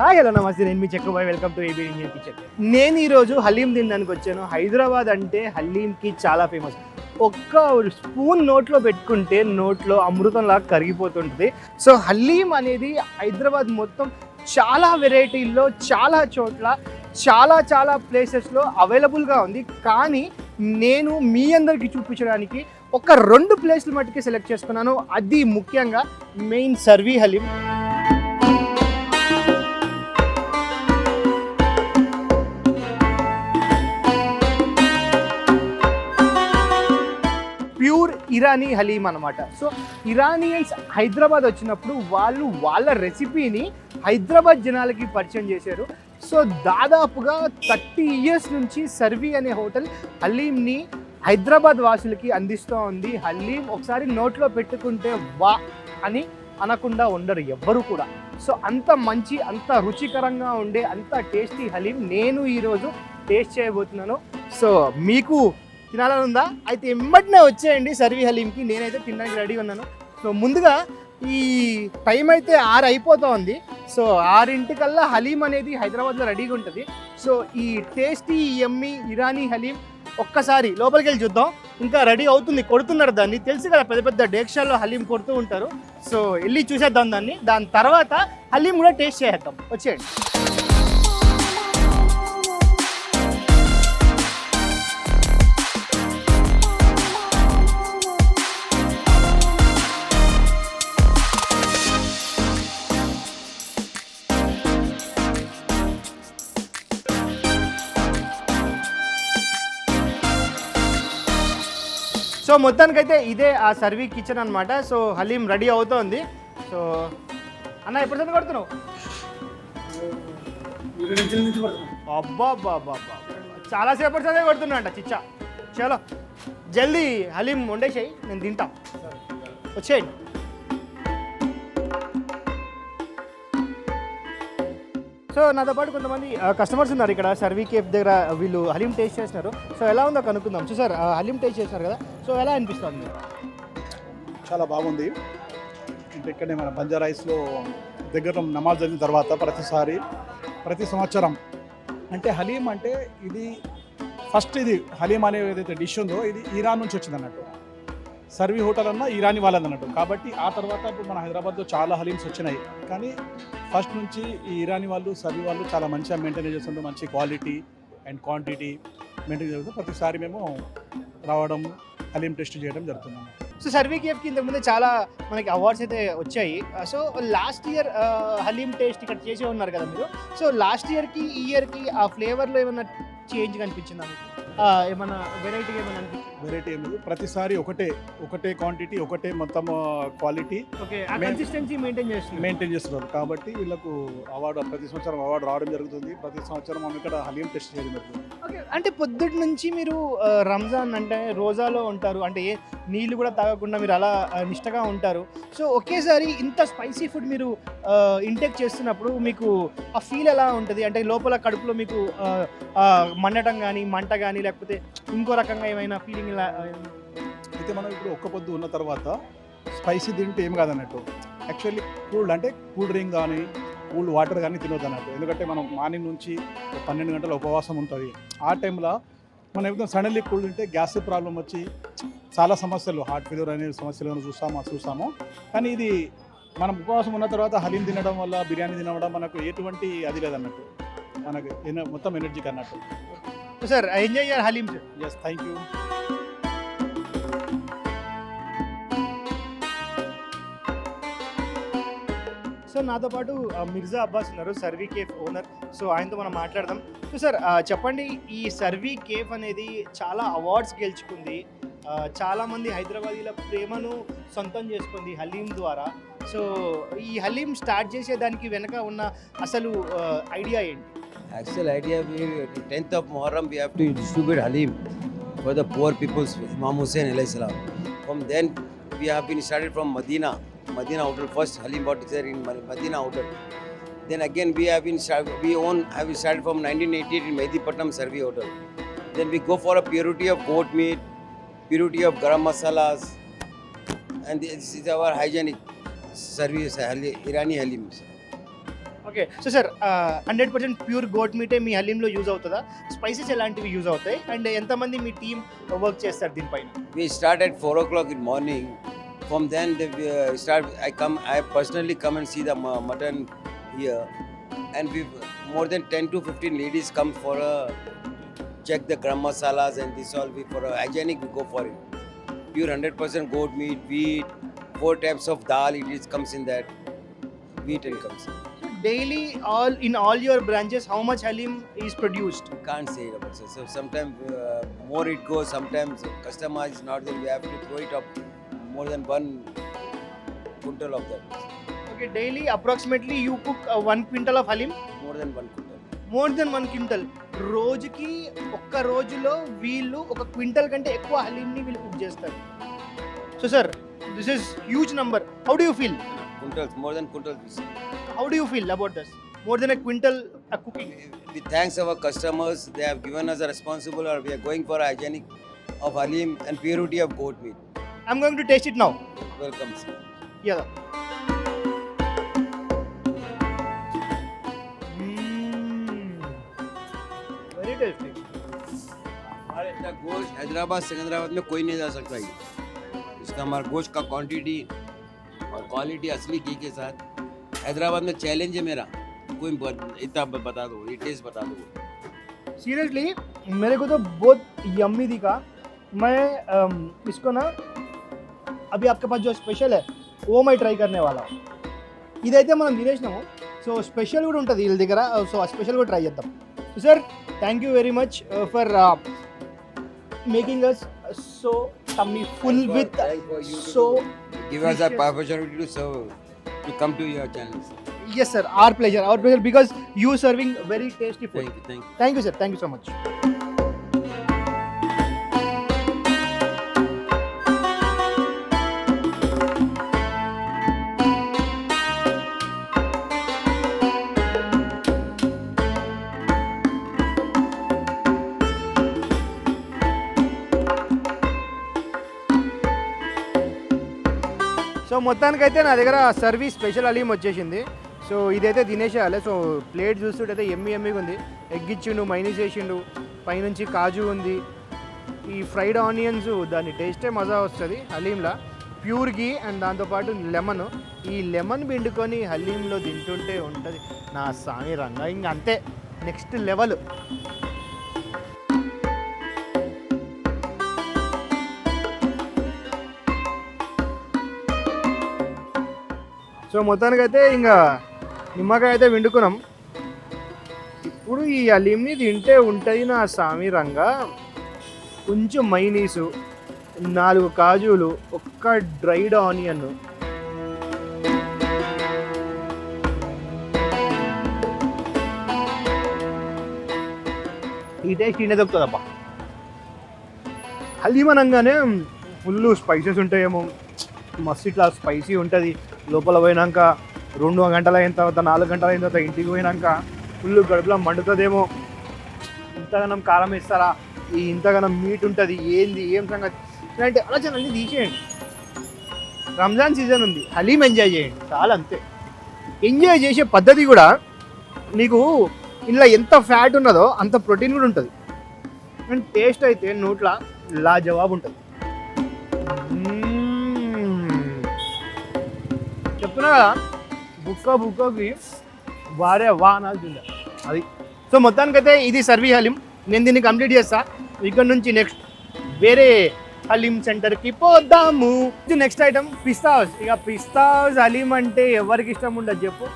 Hi hello నమస్తే. నేను మీ చెక్కుబాయ్ welcome to AB Indian kitchen. నేను ఈరోజు హలీం తినడానికి వచ్చాను. హైదరాబాద్ అంటే హలీంకి చాలా ఫేమస్. ఒక్క స్పూన్ నోట్లో పెట్టుకుంటే నోట్లో అమృతంలా కరిగిపోతుంటుంది. సో హలీం అనేది హైదరాబాద్ మొత్తం చాలా వెరైటీల్లో చాలా చోట్ల చాలా చాలా ప్లేసెస్లో అవైలబుల్గా ఉంది. కానీ నేను మీ అందరికీ చూపించడానికి ఒక రెండు ప్లేస్లు మట్టుకే సెలెక్ట్ చేసుకున్నాను. అది ముఖ్యంగా మెయిన్ సర్వీ హలీం. ఇరానీ హలీం అనమాట సో ఇరానియన్స్ హైదరాబాద్ వచ్చినప్పుడు వాళ్ళు వాళ్ళ రెసిపీని హైదరాబాద్ జనాలకి పరిచయం చేశారు. సో దాదాపుగా థర్టీ ఇయర్స్ నుంచి సర్వీ అనే హోటల్ హలీంని హైదరాబాద్ వాసులకి అందిస్తూ ఉంది. హలీం ఒకసారి నోట్లో పెట్టుకుంటే వా అని అనకుండా ఉండరు ఎవ్వరు కూడా. సో అంత మంచి అంత రుచికరంగా ఉండే అంత టేస్టీ హలీం నేను ఈరోజు టేస్ట్ చేయబోతున్నాను. సో మీకు తినాలని ఉందా అయితే ఎమ్మటినే వచ్చేయండి సర్వీ హలీంకి. నేనైతే తినడానికి రెడీ ఉన్నాను. సో ముందుగా ఈ టైం అయితే ఆరు అయిపోతా ఉంది సో ఆరింటికల్లా హలీం అనేది హైదరాబాద్లో రెడీగా ఉంటుంది. సో ఈ టేస్టీ ఎమ్మి ఇరానీ హలీం ఒక్కసారి లోపలికి వెళ్ళి చూద్దాం. ఇంకా రెడీ అవుతుంది కొడుతున్నారు దాన్ని. తెలుసు కదా పెద్ద పెద్ద డేక్షాల్లో హలీం కొడుతూ ఉంటారు. సో వెళ్ళి చూసేద్దాం దాన్ని. దాని తర్వాత హలీం కూడా టేస్ట్ చేసేద్దాం. వచ్చేయండి. సో మొత్తానికైతే ఇదే ఆ సర్వీ కిచెన్ అన్నమాట. సో హలీం రెడీ అవుతోంది. సో అన్న ఎప్పుడు సంది కొడుతున్నావు? అబ్బా అబ్బా అబ్బా అబ్బా చాలా సేపటి సందే కొడుతున్నా అంట చిచ్చా. చలో జల్దీ హలీం వండేసేయి నేను తింటా. వచ్చేయండి. సో నాతో పాటు కొంతమంది కస్టమర్స్ ఉన్నారు ఇక్కడ. సర్వీ కేఫ్ దగ్గర వీళ్ళు హలీం టేస్ట్ చేస్తున్నారు. సో ఎలా ఉందో కనుక్కుందాం సో సార్ హలీం టేస్ట్ చేస్తున్నారు కదా. సో ఎలా అనిపిస్తుంది చాలా బాగుంది. అంటే ఇక్కడే మన బంజారా రైస్లో దగ్గర నమాజ్ జరిగిన తర్వాత ప్రతిసారి ప్రతి సంవత్సరం అంటే హలీం అంటే ఇది ఫస్ట్ ఇది హలీం అనే ఏదైతే డిష్ ఉందో ఇది ఇరాన్ నుంచి వచ్చింది అన్నట్టు. సర్వీ హోటల్ అన్న ఇరానీ వాళ్ళది అన్నట్టు కాబట్టి ఆ తర్వాత ఇప్పుడు మన హైదరాబాద్లో చాలా హలీమ్స్ వచ్చినాయి. కానీ ఫస్ట్ నుంచి ఈ ఇరానీ వాళ్ళు సర్వీ వాళ్ళు చాలా మంచిగా మెయింటైన్ చేస్తుంటారు మంచి క్వాలిటీ అండ్ క్వాంటిటీ మెయింటైన్ చేస్తుంటారు ప్రతిసారి మేము రావడం హలీం టెస్ట్ చేయడం జరుగుతుంది. సో సర్వీ కేఫ్కి ఇంతకుముందు చాలా మనకి అవార్డ్స్ అయితే వచ్చాయి. So last year haleem taste ఇక్కడ చేసే ఉన్నారు కదా మీరు. సో లాస్ట్ ఇయర్కి ఈ ఇయర్కి ఆ ఫ్లేవర్లో ఏమైనా చేంజ్ కనిపించిందా మీకు? ఆ, వెరైటీ ఏమైనా అనిపించింది? వెరైటీ ఏమి లేదు. ప్రతిసారి ఒకటే ఒకటే క్వాంటిటీ ఒకటే మొత్తం క్వాలిటీ ఓకే ఆ Main- కన్సిస్టెన్సీ మెయింటైన్ చేస్తుంది మెయింటైన్ చేస్తున్నారు. కాబట్టి వీళ్ళకు అవార్డు ప్రతి సంవత్సరం అవార్డు రావడం జరుగుతుంది. ప్రతి సంవత్సరం మనం ఇక్కడ హలీం టెస్ట్ చేయడం జరుగుతుంది. ఓకే అంటే పొద్దుటి నుంచి మీరు రంజాన్ అంటే రోజాలో ఉంటారు. అంటే ఏ నీళ్ళు కూడా తాగకుండా మీరు అలా నిష్టగా ఉంటారు. సో ఒకేసారి ఇంత స్పైసీ ఫుడ్ మీరు ఇంటేక్ చేస్తున్నప్పుడు మీకు ఆ ఫీల్ ఎలా ఉంటుంది? అంటే లోపల కడుపులో మీకు మండటం కానీ మంట కానీ లేకపోతే ఇంకో రకంగా ఏమైనా ఫీలింగ్ ఇలా అయితే మనం ఇప్పుడు ఒక్క పొద్దు ఉన్న తర్వాత స్పైసీ తింటే ఏం కాదన్నట్టు. యాక్చువల్లీ కూల్డ్ అంటే కూల్ డ్రింక్ కానీ కూల్డ్ వాటర్ కానీ తినొద్దు అన్నట్టు ఎందుకంటే మనం మార్నింగ్ నుంచి పన్నెండు గంటల ఉపవాసం ఉంటుంది. ఆ టైంలో మనం ఏదో సడన్లీ కూల్ తింటే గ్యాస్ ప్రాబ్లం వచ్చి చాలా సమస్యలు హార్ట్ ఫెయిల్యూర్ అనే సమస్యలను చూస్తాము? చూస్తాము. కానీ ఇది మనం ఉపవాసం ఉన్న తర్వాత హలీం తినడం వల్ల బిర్యానీ తినడం మనకు ఎటువంటి అది లేదన్నట్టు. మనకు ఎన- మొత్తం ఎనర్జీకి అన్నట్టు sir enjoy haleem sir. Yes thank you so నాతో పాటు మిర్జా అబ్బాస్ ఉన్నారు సర్వీ కేఫ్ ఓనర్. సో ఆయనతో మనం మాట్లాడదాం. సో సార్ చెప్పండి ఈ సర్వీ కేఫ్ అనేది చాలా అవార్డ్స్ గెలుచుకుంది. చాలామంది హైదరాబాదీల ప్రేమను సొంతం చేసుకుంది హలీం ద్వారా. సో ఈ హలీం స్టార్ట్ చేసేదానికి వెనక ఉన్న అసలు ఐడియా ఏంటి? Actual idea, we 10th of we have to distribute distribute for the the peoples Imam Hussain Hussein from then we have been started from Medina Medina, Medina Hotel. First Halim bought is there in Mad- Medina Hotel. Then again, we have been start- we own have started from 1988 in Mehdipatnam Survey Hotel. Then we go for a purity of goat meat, purity of garam masalas, and this is our hygienic service, Hali- Irani Halim. Okay so sir hundred percent pure goat మీటే మీ హలీంలో use అవుతుందా spices ఎలాంటివి use అవుతాయి and ఎంతమంది మీ team work చేస్తారు దీనిపైన We start at 4 o'clock in morning. From then they uh, start. I come. I personally come and see the mutton here, and we more than 10 to 15 ladies come for a check the gram masalas and this all. We for a hygienic we go for it. Pure 100% goat meat, wheat, four types of dal. It is comes in that wheat and comes. in. daily, all in all your branches, how much halim is produced? Can't say it about it. So sometimes uh, more it goes. Sometimes customer is not there. We have to throw it up. More than one quintal of that. Okay daily approximately you cook one quintal of haleem More than one quintal. More than one quintal రోజుకి ఒక్క రోజులో వీళ్ళు ఒక quintal కంటే ఎక్కువ హలీంని వీళ్ళు cook చేస్తారు so sir this is huge number how do you feel Quintals, more than quintals. we sell. How do you feel about this more than a quintal cooking We thanks our customers. They have given us a responsible, or we are going for hygienic of halim and purity of goat meat. I'm going to taste it now. Welcome, sir. Yeah. Mm. इतना गोश्त हैदराबाद सिकंदराबाद में कोई नहीं जा सकता ये इसका हमारा गोश्त का क्वांटिटी और क्वालिटी असली घी के साथ हैदराबाद में चैलेंज है मेरा कोई इतना बता दो ये टेस्ट बता दो सीरियसली मेरे को तो बहुत यम्मी दिखा मैं इसको ना అవి అక్క పాస్ జో స్పెషల్ ఓ మై ట్రై కర్నే వాళ్ళ ఇదైతే మనం తినేసినాము సో స్పెషల్ కూడా ఉంటుంది వీళ్ళ దగ్గర సో ఆ స్పెషల్ కూడా ట్రై చేద్దాం so sir thank you very much for making us so tummy full with so give us a opportunity to serve to come to your channel yes sir our pleasure our pleasure because you serving very tasty food thank you thank you, thank you sir thank you so much మొత్తానికైతే నా దగ్గర service special Aleem వచ్చేసింది. So ఇదైతే తినేసేయాలి so plate చూస్తుంటే ఎమ్మి ఎమ్మిగా ఉంది. Egg ఇచ్చిండు mayonnaise వేసిండు పైనుంచి కాజు ఉంది. ఈ ఫ్రైడ్ ఆనియన్స్ దాని టేస్టే మజా వస్తుంది హలీంలా ప్యూర్ గీ అండ్ దాంతోపాటు లెమన్ ఈ లెమన్ పిండుకొని హలీంలో తింటుంటే ఉంటుంది. నా సామి రంగా. ఇంక అంతే. నెక్స్ట్ లెవెల్ సో మొత్తానికైతే ఇంకా నిమ్మకాయ అయితే వండుకున్నాం. ఇప్పుడు ఈ అలీంని తింటే ఉంటుంది నా సామి రంగా. కొంచెం మైనీసు నాలుగు కాజులు ఒక్క డ్రైడ్ ఆనియన్ ఈ టేస్ట్ ఇండే దొరుకుతుందబ్బా. హలీం అనగానే ఫుల్ స్పైసెస్ ఉంటాయేమో. మస్తు ఇట్లా స్పైసీ ఉంటుంది. లోపల పోయినాక రెండు గంటల అయిన తర్వాత నాలుగు గంటల అయిన తర్వాత ఇంటికి పోయినాక ఫుల్ గడుపులో మండుతుందేమో. ఇంతగానం కారం వేస్తారా? ఈ ఇంతగానం మీట్ ఉంటుంది ఏంది ఏం సంగతి? ఇలాంటి ఆలోచన తీసేయండి. రంజాన్ సీజన్ ఉంది హలీం ఎంజాయ్ చేయండి చాలా అంతే. ఎంజాయ్ చేసే పద్ధతి కూడా నీకు ఇలా ఎంత ఫ్యాట్ ఉన్నదో అంత ప్రోటీన్ కూడా ఉంటుంది. అండ్ టేస్ట్ అయితే నోట్ల లా జవాబు ఉంటుంది. చెప్తున్నా కదా బుక్క బుక్కకి వారే వా అనాల్సిందే అది. సో మొత్తానికైతే ఇది సర్వీ హలీం. నేను దీన్ని కంప్లీట్ చేస్తా. ఇక్కడ నుంచి నెక్స్ట్ వేరే హలీం సెంటర్కి పోదాము. నెక్స్ట్ ఐటమ్ పిస్తా హౌస్ ఇక పిస్తా హౌస్ హలీం అంటే ఎవరికి ఇష్టం ఉండదు చెప్పు.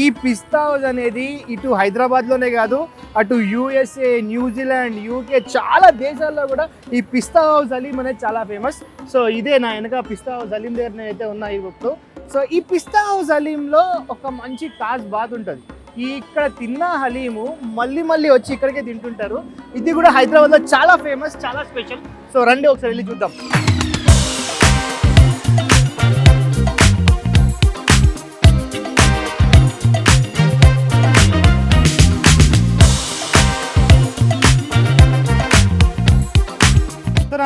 ఈ పిస్తా హౌస్ అనేది ఇటు హైదరాబాద్లోనే కాదు అటు యూఎస్ఏ న్యూజిలాండ్ యూకే చాలా దేశాల్లో కూడా ఈ పిస్తా హౌస్ హలీం అనేది చాలా ఫేమస్ సో ఇదే నా వెనక పిస్తా హౌస్ హలీం దగ్గర అయితే ఉన్నా ఈ గుర్తు సో ఈ పిస్తా హౌస్ హలీంలో ఒక మంచి తాజ్ బాత్ ఉంటుంది. ఈ ఇక్కడ తిన్న హలీము మళ్ళీ మళ్ళీ వచ్చి ఇక్కడికే తింటుంటారు. ఇది కూడా హైదరాబాద్లో చాలా ఫేమస్ చాలా స్పెషల్. సో రండి ఒకసారి వెళ్ళి చూద్దాం.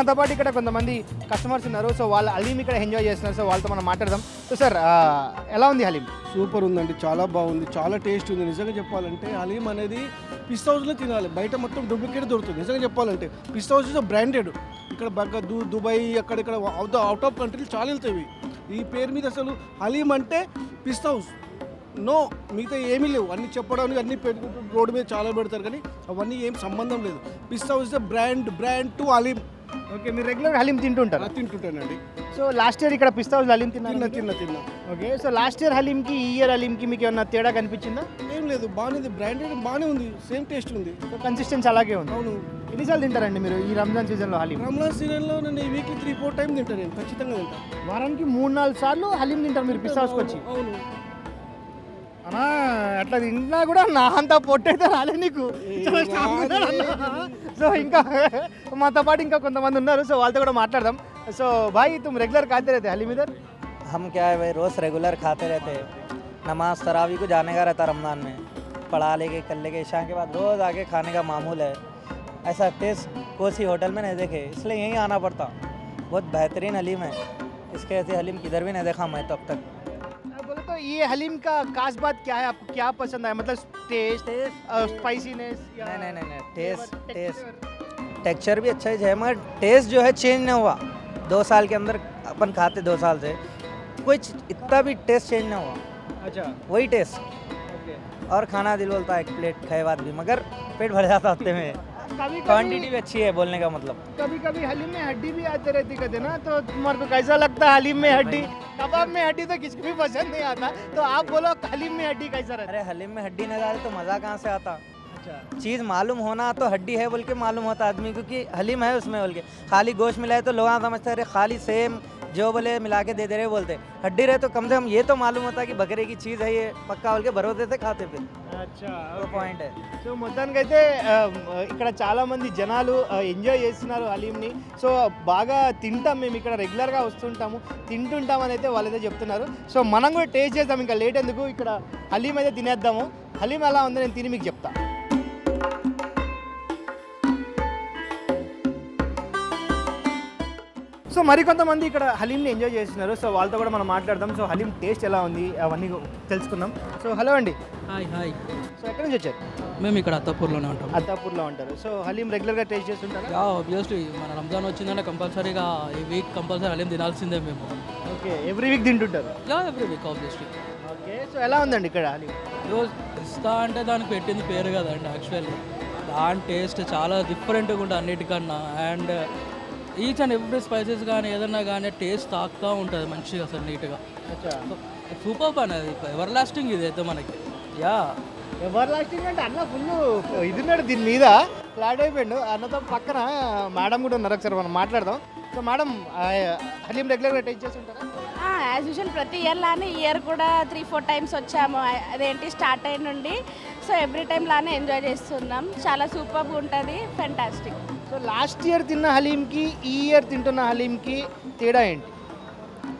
సో మనతో పాటు ఇక్కడ కొంతమంది కస్టమర్స్ ఉన్నారు. సో వాళ్ళ హలీం ఇక్కడ ఎంజాయ్ చేస్తున్నారు. సో వాళ్ళతో మనం మాట్లాడదాం. సో సార్ ఎలా ఉంది హలీం సూపర్ ఉందండి. చాలా బాగుంది. చాలా టేస్ట్ ఉంది. నిజంగా చెప్పాలంటే హలీం అనేది పిస్తా హౌస్లో తినాలి. బయట మొత్తం డూప్లికేట్ దొరుకుతుంది. నిజంగా చెప్పాలంటే పిస్తా హౌస్ బ్రాండెడ్ ఇక్కడ బాగా దు దుబాయ్ అక్కడిక్కడ అవుట్ అవుట్ ఆఫ్ కంట్రీలు చాలా వెళ్తాయి ఈ పేరు మీద అసలు హలీం అంటే పిస్తా హౌస్ నో మిగతా ఏమీ లేవు. అన్ని చెప్పడానికి అన్ని పెట్టుకుంటూ రోడ్డు మీద చాలా పెడతారు కానీ అవన్నీ ఏం సంబంధం లేదు. Pista house brand brand to haleem okay మీరు రెగ్యులర్ హలీం తింటుంటారు? తింటుంటానండి. సో లాస్ట్ ఇయర్ ఇక్కడ పిస్తా హౌస్ హలీం తిన్న తిన్నా తిన్న. ఓకే సో లాస్ట్ ఇయర్ హలీంకి ఈ ఇయర్ హలీంకి మీకు ఏమన్నా తేడా కనిపించిందా? ఏం లేదు బాగానే ఉంది బ్రాండెడ్ బాగానే ఉంది సేమ్ టేస్ట్ ఉంది. సో కన్సిస్టెన్సీ అలాగే ఉంది. అవును. ఎన్నిసార్లు తింటారండి మీరు ఈ రంజాన్ సీజన్లో హలీం? రంజాన్ సీజన్లో నేను ఈ వీక్లీ త్రీ ఫోర్ టైం తింటాను నేను ఖచ్చితంగా తింటాను వారానికి మూడు నాలుగు సార్లు హలీం తింటారు మీరు పిస్తా హౌస్కి వచ్చి. అవును. అన్నా అట్లా తింటున్నా కూడా నా అంత పొట్టయితే రాలే నీకు చాలా strong ఉన్నాడు అన్న. సో ఇంకా మాతో పాటు ఇంకా కొంతమంది ఉన్నారు సో వాళ్ళతో కూడా మాట్లాడదాం సో భాయ్ తుమ్ రెగ్యులర్ खाते रहते हलीम इधर हम क्या है भाई रोज़ रेगुलर खाते रहते हैं नमाज तरावी को जाने का रहता रमज़ान में पढ़ा लेके कर लेके ईशा के बाद रोज़ आके खाने का मामूल है ऐसा टेस्ट कोई होटल में नहीं देखे इसलिए यहीं आना पड़ता बहुत बेहतरीन हलीम है इसके ऐसे हलीम किधर भी नहीं देखा मैं तो अब तक बोले तो ये हलीम का खास बात क्या है? आपको क्या पसंद आया? मतलब टेस्ट स्पाइसीनेस नहीं नहीं नहीं टेस्ट टेस्ट टेक्सचर भी अच्छा ही है मगर टेस्ट जो है चेंज नहीं हुआ। दो साल के अंदर अपन खाते दो साल से। कुछ इतना भी टेस्ट चेंज नहीं हुआ। अच्छा। वही टेस्ट और खाना दिल बोलता है एक प्लेट खाए बाद भी मगर पेट भर जाता हफ़्ते में। क्वांटिटी भी अच्छी है बोलने का मतलब। कभी कभी हलीम में हड्डी भी आते रहती कहते ना तो तुम्हारे को कैसा लगता है हलीम में हड्डी? कबाब में हड्डी तो किसी को भी पसंद नहीं आता। तो आप बोलो हलीम में हड्डी कैसा रहता अरे हलीम में हड्डी नज़र डाले तो मज़ा कहाँ से आता? चीज़ मालूम होना तो हड्डी है बोल के मालूम होता आदमी क्योंकि हलीम है उसमें बोल के खाली गोश्त मिलाए तो लोग समझते हैं, अरे खाली सेम जो बोले मिला के दे दे रहे बोलते हड्डी रहे तो कम से कम ये तो मालूम होता कि बकरे की चीज़ है ये पक्का बोल के भरोसे से खाते फिर अच्छा वो पॉइंट है సో మొత్తానికైతే ఆ, ఇక్కడ చాలా మంది జనాలు ఆ, ఎంజాయ్ చేస్తున్నారు హలీంని సో బాగా తింటాం మేము ఇక్కడ రెగ్యులర్గా వస్తుంటాము తింటుంటాం అని అయితే వాళ్ళైతే చెప్తున్నారు సో మనం కూడా టేస్ట్ చేద్దాం ఇంకా లేట్ ఎందుకు ఇక్కడ హలీం అయితే తినేద్దాము హలీం ఎలా ఉందో నేను తిని మీకు చెప్తా మరికొంతమంది ఇక్కడ హలీంని ఎంజాయ్ చేస్తున్నారు. సో వాళ్ళతో కూడా మనం మాట్లాడదాం. సో హలీం టేస్ట్ ఎలా ఉంది? అవన్నీ తెలుసుకుందాం. సో హలో అండి. Hi hi. సో ఎక్కడి నుంచి వచ్చారు? మేము ఇక్కడ అత్తాపూర్లోనే ఉంటాం. అత్తాపూర్లో ఉంటారు. సో హలీం రెగ్యులర్గా టేస్ట్ చేస్తుంటారా? ఆబ్వియస్లీ మన రంజాన్ వచ్చిందంటే కంపల్సరీగా ఈ వీక్ కంపల్సరీ అలేం తినాల్సిందే మేము. ఓకే ఎవ్రీ వీక్ తింటుంటారు? Yeah every week obviously okay so ఎలా ఉందండి ఇక్కడ హలీం? రోజు ఇస్తా అంటే దానికి పెట్టింది పేరు కదండి యాక్చువల్లీ దాని టేస్ట్ చాలా డిఫరెంట్గా ఉంటుంది అన్నిటికన్నా. And each and every spices కానీ ఏదన్నా కానీ టేస్ట్ తాకుతూ ఉంటుంది మంచిగా అసలు నీట్గా సూపర్ పని అది ఎవర్ లాస్టింగ్ ఇది అయితే మనకి. యా. ఎవర్ లాస్టింగ్ అంటే అన్న ఫుల్ ఇది ఉన్నాడు దీని మీద. ఫ్లాట్ అయిపోయిండు. అన్నతో పక్కన మేడం కూడా ఉన్నారు. ఒకసారి మనం మాట్లాడదాం. సో మేడం హలీం రెగ్యులర్గా టేస్ట్ చేస్తుంటారా యాజ్ యూజువల్ ప్రతి ఇయర్ లానే ఇయర్ కూడా త్రీ ఫోర్ టైమ్స్ వచ్చాము. అదేంటి స్టార్ట్ అయిన నుండి. సో ఎవ్రీ టైం లానే ఎంజాయ్ చేస్తున్నాం. చాలా సూపర్గా ఉంటుంది. ఫెంటాస్టిక్ సో లాస్ట్ ఇయర్ తిన్న హలీంకి ఈ ఇయర్ తింటున్న హలీంకి తేడా ఏంటి?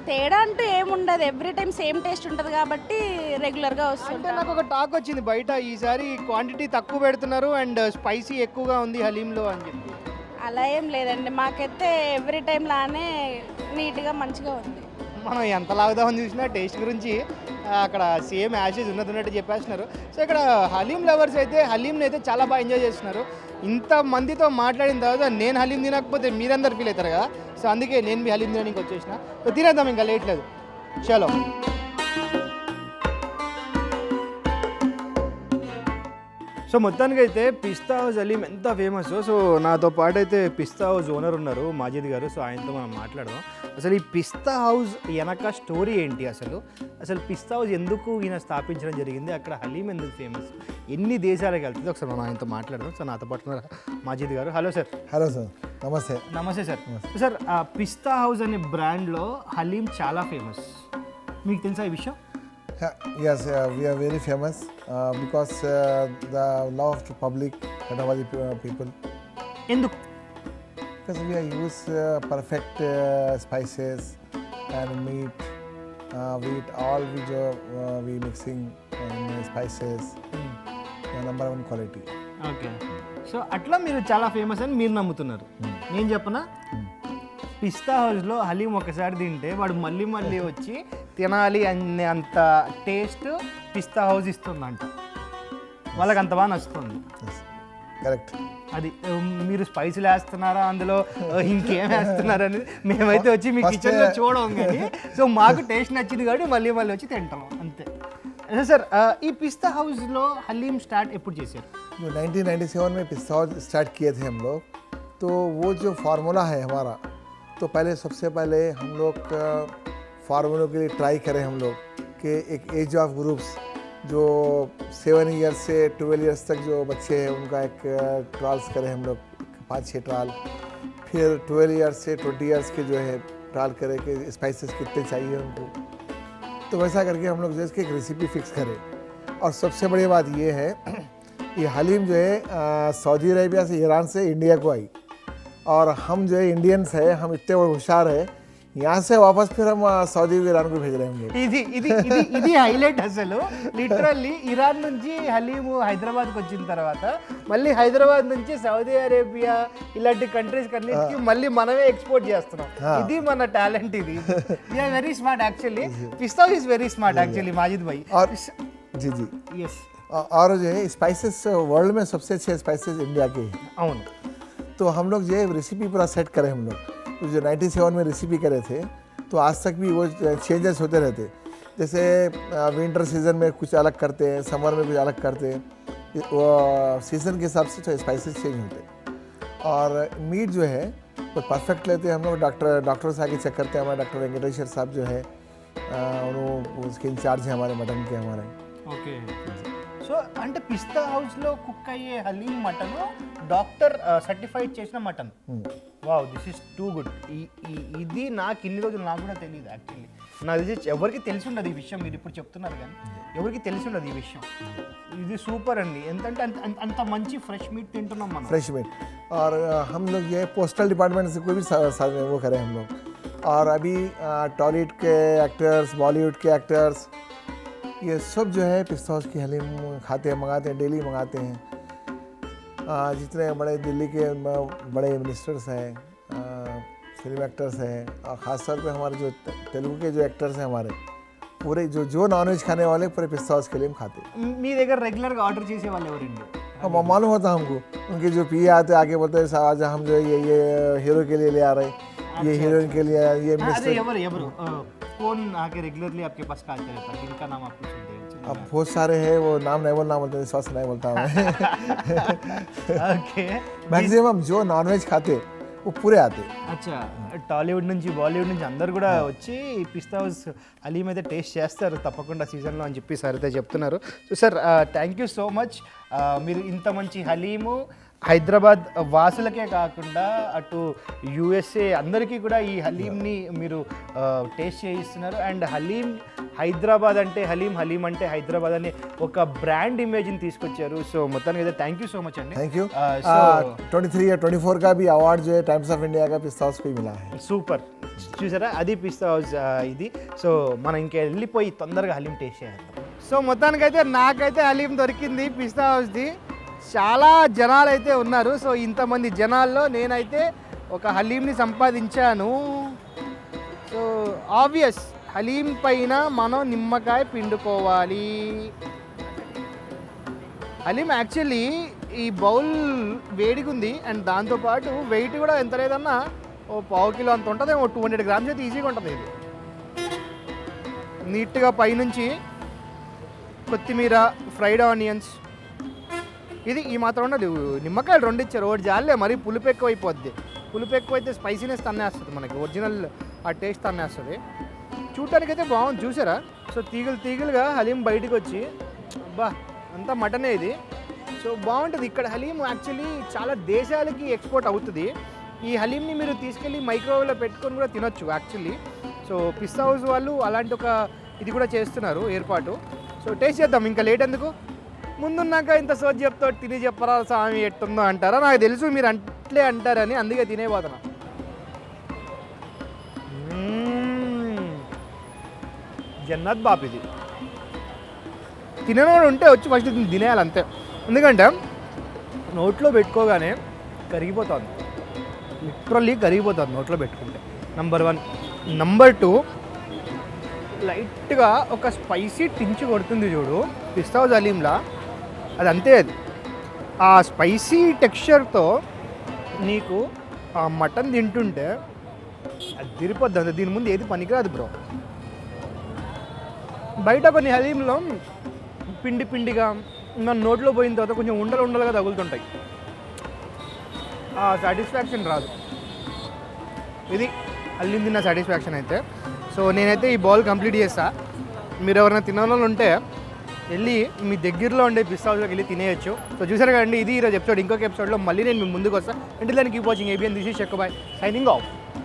తేడా అంటూ ఏముండదు. ఎవ్రీ టైం సేమ్ టేస్ట్ ఉంటుంది కాబట్టి రెగ్యులర్గా అంటే వస్తుంటాం నాకు ఒక టాక్ వచ్చింది బయట ఈసారి క్వాంటిటీ తక్కువ పెడుతున్నారు అండ్ స్పైసీ ఎక్కువగా ఉంది హలీంలో అని చెప్పి. అలా ఏం లేదండి. మాకైతే ఎవ్రీ టైం లానే నీట్గా మంచిగా ఉంది. మనం ఎంత లాగుదామని చూసినా టేస్ట్ గురించి అక్కడ సేమ్ యాషేజ్ ఉన్నది ఉన్నట్టు చెప్పేస్తున్నారు. సో ఇక్కడ హలీం లవర్స్ అయితే హలీంని అయితే చాలా బాగా ఎంజాయ్ చేస్తున్నారు. ఇంత మందితో మాట్లాడిన తర్వాత నేను హలీం తినకపోతే మీరందరు ఫీల్ అవుతారు కదా? సో అందుకే నేను మీ హలీం తినడానికి వచ్చేసిన. తినేద్దాం ఇంకా లేట్లేదు చలో. సో మొత్తానికి అయితే పిస్తా హౌస్ హలీం ఎంత ఫేమస్ సో నాతో పాటు అయితే పిస్తా హౌస్ ఓనర్ ఉన్నారు మాజిద్ గారు. సో ఆయనతో మనం మాట్లాడదాం. అసలు ఈ పిస్తా హౌస్ వెనక స్టోరీ ఏంటి అసలు? అసలు పిస్తా హౌస్ ఎందుకు ఈయన స్థాపించడం జరిగింది? అక్కడ హలీం ఎందుకు ఫేమస్ ఎన్ని దేశాలకు వెళ్తుంది? ఒకసారి మనం ఆయనతో మాట్లాడదాం. సో నాతో పాటు మాజిద్ గారు. Hello sir. Hello sir. నమస్తే. నమస్తే సార్. సార్ పిస్తా హౌస్ అనే బ్రాండ్లో హలీం చాలా ఫేమస్ మీకు తెలుసా ఈ విషయం? Yes we are very famous because the love of the public Hyderabadi people ఎందుకు? Because we are use perfect spices and meat wheat all with we mixing spices number one quality okay so అట్లా మీరు చాలా famous అని మీరు నమ్ముతున్నారు. నేను చెప్పనా? పిస్తా హౌస్లో హలీం ఒకసారి తింటే వాడు మళ్ళీ మళ్ళీ వచ్చి తినాలి అనే అంత టేస్ట్ పిస్తా హౌస్ ఇస్తుందంట వాళ్ళకి అంత బాగా నచ్చుతుంది करेक्ट అది ఉమ్, మీరు స్పైసీలు వేస్తున్నారా అందులో ఆ, ఇంకేం వేస్తున్నారా అనేది మేమైతే వచ్చి మీ First- కిచెన్లో చూడం కానీ సో మాకు టేస్ట్ నచ్చింది కాబట్టి మళ్ళీ మళ్ళీ వచ్చి తింటాం అంతే అదే సార్ ఆ, ఈ పిస్తా హౌస్లో హలీం స్టార్ట్ ఎప్పుడు చేశారు जो 1997 में पिस्ता स्टार्ट किए थे हम लोग तो वो जो फार्मूला है हमारा तो पहले सबसे पहले हम लोग फार्मूलों के लिए ट्राई करें हम लोग कि एक एज ऑफ़ ग्रुप्स जो सेवन ईयर्स से ट्वेल्व ईयर्स तक जो बच्चे हैं, उनका एक ट्रायल्स करें हम लोग, पाँच छः ट्रायल फिर ट्वेल्व ईयर्स से ट्वेंटी ईयर्स के जो है ट्रायल करें कि स्पाइसेस कितने चाहिए उनको। तो वैसा करके हम लोग जो इसकी एक रेसिपी फिक्स करें। और सबसे बड़ी बात ये है कि हलीम जो है सऊदी अरेबिया से ईरान से इंडिया को आई। और हम जो है इंडियंस है, हम इतने होशियार है यहाँ से वापस फिर हम अ, सऊदी ईरान को भेज रहे हैं हम लोग ఇది ఇది ఇది ఇది హైలైట్ అసలు లిటరల్లీ ఇరాన్ నుంచి హలీము హైదరాబాద్కి వచ్చిన తర్వాత మళ్ళీ హైదరాబాద్ నుంచి సౌదీ అరేబియా ఇలాంటి కంట్రీస్ అన్నిటికీ మళ్ళీ మనమే ఎక్స్పోర్ట్ చేస్తున్నాం ఇది మన టాలెంట్ ఇది we are very smart actually Pista is very smart actually Majid భాయ్ और जी जी ఎస్ औ- और जो है स्पाइसेस वर्ल्ड में सबसे अच्छे स्पाइसेस इंडिया के हैं అవును तो हम लोग जो है रेसिपी पूरा सेट करें हम लोग तो जो 97 में रेसिपी करे थे तो आज तक भी वो चेंजेस होते रहते जैसे विंटर सीजन में कुछ अलग करते हैं समर में कुछ अलग करते हैं ये- वो सीज़न के हिसाब से तो स्पाइसेस चेंज होते हैं और मीट जो है वो परफेक्ट लेते हैं हम लोग डॉक्टर डॉक्टर से आके चेक करते हैं हमारे डॉक्टर वेंकटेश्वर साहब जो है अ, उन्होंने उसके इंचार्ज हैं हमारे मटन के हमारे ఓకే సో అంటే పిస్తా హౌస్లో కుక్ అయ్యే హలీం మటన్ డాక్టర్ సర్టిఫైడ్ చేసిన mutton wow this is too good ఇది నాకు ఇన్ని రోజులు నాకు కూడా తెలియదు యాక్చువల్లీ నాకు తెలిసి ఎవరికి తెలిసి ఉండదు ఈ విషయం మీరు ఇప్పుడు చెప్తున్నారు కానీ ఎవరికి తెలిసి ఉండదు ఈ విషయం ఇది సూపర్ అండి ఎంతంటే అంత అంత- అంత మంచి ఫ్రెష్ మీట్ తింటున్నాం మనం फ्रेश मीट और अ, हम लोग ये पोस्टल डिपार्टमेंट से कोई भी सा- सा- वो करें हम लोग और अभी टॉलीवुड के एक्टर्स बॉलीवुड के एक्टर्स ये सब जो है पिस्ता हाउस की हलीम खाते हैं मंगाते हैं डेली मंगाते हैं अ, जितने बड़े दिल्ली के म- बड़े मिनिस्टर्स हैं फिल्म एक्टर्स हैं और ख़ासतौर पे हमारे जो ते- तेलुगु के जो एक्टर्स हैं हमारे पूरे जो जो नॉनवेज खाने वाले पूरे पिस्ता हाउस के लिए हम खाते हैं మీ దగ్గర రెగ్యులర్గా ఆర్డర్ చేసే వాళ్ళు ఎవరండి हम मालूम होता हमको उनके जो पिए आते आगे बोलते हैं "साहब, आज हम जो ये ये हीरो के लिए ले आ रहे हैं ये हीरोइन के लिए ये अरे मिस्टर एवर एवर अ, कौन आके रेगुलरली आपके पास कालते रहता है इनका नाम आपको सुनते हैं अब बहुत सारे हैं वो नाम नहीं बोलना बोलते हैं विश्वास नहीं बोलता हूँ ఓకే मैक्सिमम जो नॉनवेज खाते वो पूरे आते అచ్చా టాలీవుడ్ నుంచి బాలీవుడ్ నుంచి అందరు కూడా వచ్చి ఈ పిస్తా హౌస్ హలీం అయితే టేస్ట్ చేస్తారు తప్పకుండా సీజన్లో అని చెప్పి సార్ అయితే చెప్తున్నారు so sir thank you so much మీరు ఇంత మంచి హలీము హైదరాబాద్ వాసులకే కాకుండా అటు యుఎస్ఏ అందరికీ కూడా ఈ హలీంని మీరు టేస్ట్ చేయిస్తున్నారు. అండ్ హలీం హైదరాబాద్ అంటే హలీం హలీం అంటే హైదరాబాద్ అనే ఒక బ్రాండ్ ఇమేజ్ని తీసుకొచ్చారు. సో మొత్తానికి అయితే థ్యాంక్ యూ సో మచ్ అండి. Thank you twenty three twenty four కా B award Times of India Pista house super చూసారా? అది పిస్తా హౌస్ ఇది. సో మనం ఇంకా వెళ్ళిపోయి తొందరగా హలీం టేస్ట్ చేయాలి సో మొత్తానికైతే నాకైతే హలీం దొరికింది పిస్తా హౌస్ది. చాలా జనాలు అయితే ఉన్నారు. సో ఇంతమంది జనాల్లో నేనైతే ఒక హలీంని సంపాదించాను. సో ఆబ్వియస్ హలీం పైన మనం నిమ్మకాయ పిండుకోవాలి. హలీం యాక్చువల్లీ ఈ బౌల్ వేడిగుంది అండ్ దాంతోపాటు వెయిట్ కూడా ఎంత లేదన్నా ఓ పావు కిలో అంత ఉంటుంది ఓ టూ హండ్రెడ్ గ్రామ్స్ అయితే ఈజీగా ఉంటుంది ఇది. నీట్గా పైనుంచి కొత్తిమీర ఫ్రైడ్ ఆనియన్స్. ఇది ఈ మాత్రం ఉండదు. నిమ్మకాయలు రెండు ఇచ్చారు. ఒకటి జాలే మరీ పులుపు ఎక్కువ అయిపోద్ది పులుపు ఎక్కువ అయితే స్పైసీనెస్ తన్నేస్తుంది మనకి. ఒరిజినల్ ఆ టేస్ట్ తన్నేస్తుంది. చూడటానికి అయితే బాగుంది. చూసారా? సో తీగలు తీగలుగా హలీం బయటకు వచ్చి అబ్బా అంతా మటనే ఇది. సో బాగుంటుంది. ఇక్కడ హలీం యాక్చువల్లీ చాలా దేశాలకి ఎక్స్పోర్ట్ అవుతుంది. ఈ హలీంని మీరు తీసుకెళ్ళి మైక్రోవేవ్లో పెట్టుకొని కూడా తినొచ్చు యాక్చువల్లీ సో పిస్తా హౌస్ వాళ్ళు అలాంటి ఒక ఇది కూడా చేస్తున్నారు ఏర్పాటు. సో టేస్ట్ చేద్దాం. ఇంకా లేట్ ఎందుకు? ముందున్నాక ఇంత సోజ్ చెప్తా తిని చెప్పరా స్వామి ఎట్టుందో అంటారా? నాకు తెలుసు మీరు అట్లే అంటారని అందుకే తినేపోతున్నా జన్నత్ బాప్ ఇది. తిననోడు ఉంటే వచ్చి ఫస్ట్ తినేయాలి అంతే. ఎందుకంటే నోట్లో పెట్టుకోగానే కరిగిపోతుంది. లిటరల్లీ కరిగిపోతుంది నోట్లో పెట్టుకుంటే. నంబర్ వన్ నంబర్ టూ లైట్గా ఒక స్పైసీ టించి కొడుతుంది చూడు పిస్తావ్ జలీంలా. అది అంతే అది. ఆ స్పైసీ టెక్స్చర్తో నీకు ఆ మటన్ తింటుంటే అది తిరిపోద్ది. అంత దీని ముందు ఏది పనికిరాదు బ్రో. బయట కొన్ని హలీంలో పిండి పిండిగా ఇంకా నోట్లో పోయిన తర్వాత కొంచెం ఉండలు ఉండలుగా తగులుతుంటాయి. ఆ సాటిస్ఫాక్షన్ రాదు. ఇది అల్లింది నా సాటిస్ఫాక్షన్ అయితే. సో నేనైతే ఈ బౌల్ కంప్లీట్ చేస్తా. మీరు ఎవరైనా తినాలని ఉంటే వెళ్ళి మీ దగ్గరలో ఉండే పిస్తా హౌస్లోకి వెళ్ళి తినేయచ్చు. సో చూసారు కదండి ఇది ఈరోజు ఎపిసోడ్ ఇంకొక ఎపిసోడ్లో మళ్ళీ నేను మీ ముందుకు వస్తాను ఇంటి దానికి keep watching ABN this is check బాయ్ సైనింగ్ ఆఫ్